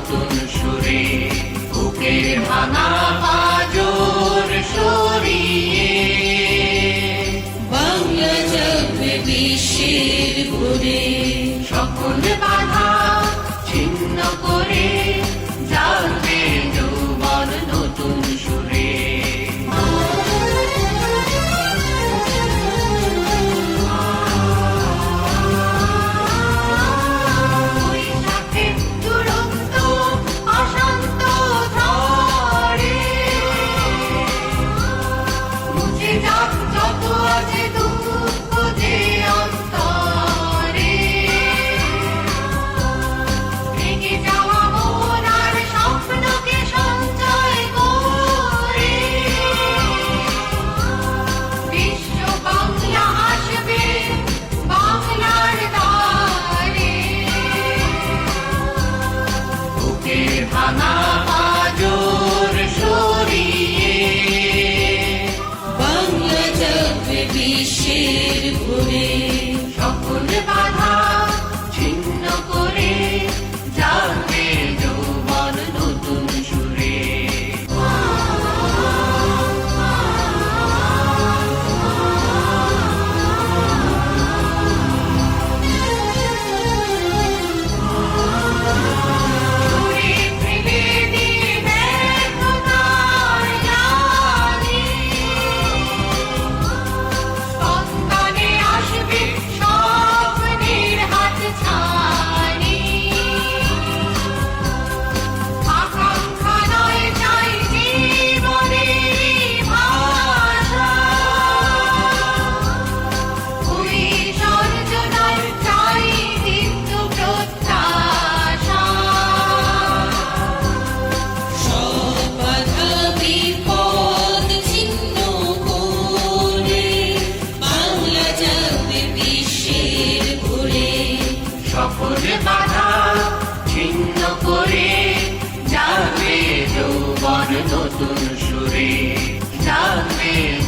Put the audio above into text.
নতুন সুরে বুকের ভাঙা হাজোর সরিয়ে। বাংলা চক্রে বিশ্বের ঘুরে নতুন সুরে ডাকবে